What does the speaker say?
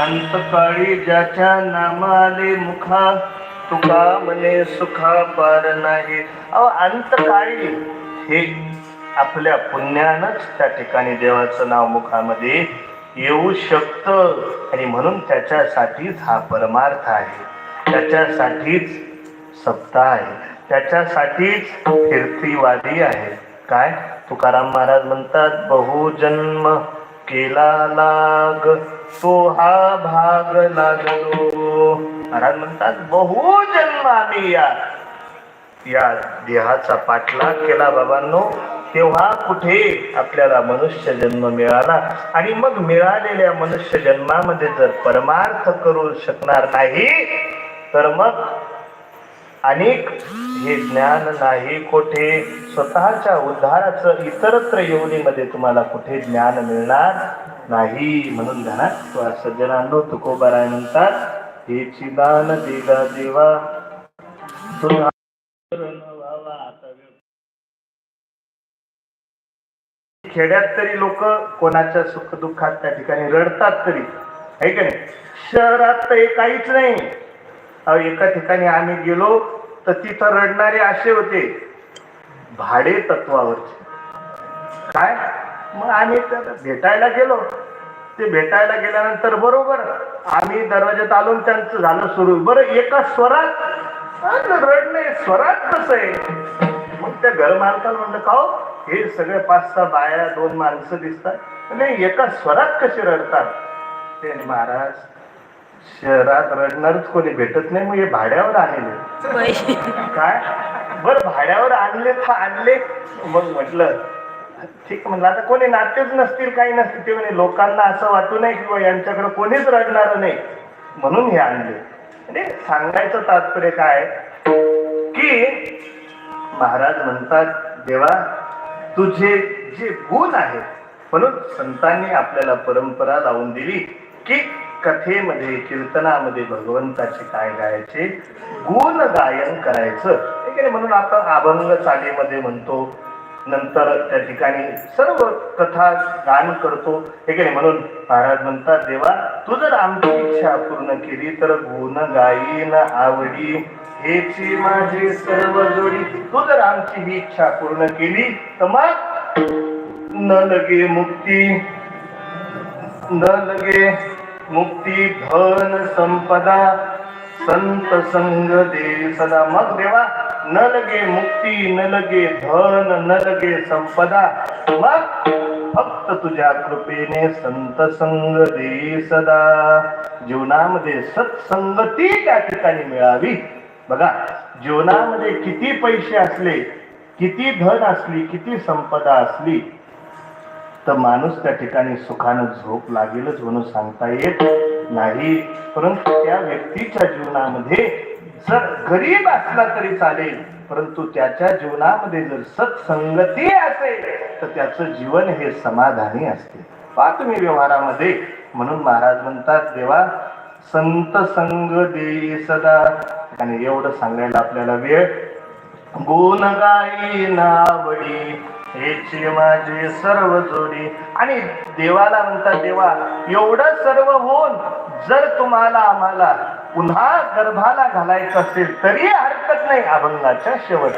अंतकाळी ज्याच्या नामाले मुखा तुका म्हणे सुखा पार नाही. अहो अंतकाळी हे आपल्या पुण्यानच त्या ठिकाणी देवाचं नाव मुखामध्ये येऊ शकतं आणि म्हणून त्याच्यासाठीच हा परमार्थ आहे. त्याच्यासाठीच सप्ताह आहे. त्याच्यासाठीच कीर्तिवादी आहे. काय? तुकाराम महाराज म्हणतात बहुजन्म केला लाग तो हा भाग लागलो. महाराज म्हणतात बहुजन्म आम्ही या या देहाचा पाठलाग केला बाबांनो. तेव्हा कुठे आपल्याला मनुष्य जन्म मिळाला? आणि मग मिळालेल्या मनुष्य जन्मामध्ये जर परमार्थ करू शकणार नाही तर मग अनेक. हे ज्ञान नाही कोठे? स्वतःच्या उद्धाराचं इतरत्र योनीमध्ये तुम्हाला कुठे ज्ञान मिळणार नाही? म्हणून ध्यानात ठेवा. सज्जनांनो तुकोबाराय म्हणतात हे चिदान दिला देवा. आता खेड्यात तरी लोक कोणाच्या सुख दुःखात त्या ठिकाणी रडतात तरी. आहे का नाही? शहरात तर हे काहीच नाही. अहो, एका ठिकाणी आम्ही गेलो तर तिथं रडणारे असे होते. भाडे तत्वावरचे. काय? मग आम्ही त्याला भेटायला गेलो. ते भेटायला गेल्यानंतर बरोबर आम्ही दरवाज्यात आलो त्यांचं झालं सुरू. बरं एका स्वरात रडणे स्वरात कसं आहे? मग त्या घर मालकाला म्हणलं का हो? हे? सगळे पाच सहा बाया दोन माणसं दिसतात. नाही एका स्वरात कसे रडतात? ते महाराज शहरात रडणारच कोणी भेटत नाही मग हे भाड्यावर आलेले काय? बर भाड्यावर आणले तर आणले. मग म्हटलं ठीक म्हणलं आता कोणी नातेच नसतील काही नसतील. ते म्हणे लोकांना असं वाटू नाही किंवा यांच्याकडे कोणीच रडणार नाही. म्हणून हे आणले. म्हणजे सांगायचं तात्पर्य काय? की महाराज म्हणतात देवा तुझे जे गुण आहेत म्हणून संतांनी आपल्याला परंपरा लावून दिली की कथेमध्ये कीर्तनामध्ये भगवंताचे काय गायचे? गुण गायन करायचं. ठीक आहे म्हणून आपण अभंग चालीमध्ये म्हणतो. नंतर त्या ठिकाणी सर्व कथा गान करतो. ठीक आहे म्हणून महाराज म्हणतात देवा तू जर आमची इच्छा पूर्ण केली तर गुण गायीन आवडी. हेची माझी सर्व जोडी. तू जर आमची ही इच्छा पूर्ण केली तर मग न लगे मुक्ती. न लगे मुक्ती धन संपदा संत संग दे सदा. मग देवा न लगे मुक्ती न लगे धन न लगे संपदा. मग फक्त तुझ्या कृपेने संत संग दे सदा. जीवनामध्ये सत्संगती त्या ठिकाणी मिळावी. बघा जीवनामध्ये किती पैसे असले किती धन असली किती संपदा असली तर माणूस त्या ठिकाणी सुखानं झोप लागेलच म्हणून सांगता येत नाही. परंतु त्या व्यक्तीच्या जीवनामध्ये जर गरीब असला तरी चालेल परंतु त्याच्या जीवनामध्ये जर सत्संगती असेल तर त्याचं जीवन हे समाधानी असते. पा तुम्ही व्यवहारामध्ये म्हणून महाराज म्हणतात देवा संत संग दे सदा. आणि एवढं सांगायला आपल्याला वेळ. गुण गाई नावडी हेची माझी सर्व जोडी. आणि देवाला म्हणतात देवा एवढं सर्व होऊन जर तुम्हाला आम्हाला पुन्हा गर्भाला घालायचं असेल तरी हरकत नाही अभंगाच्या शेवट.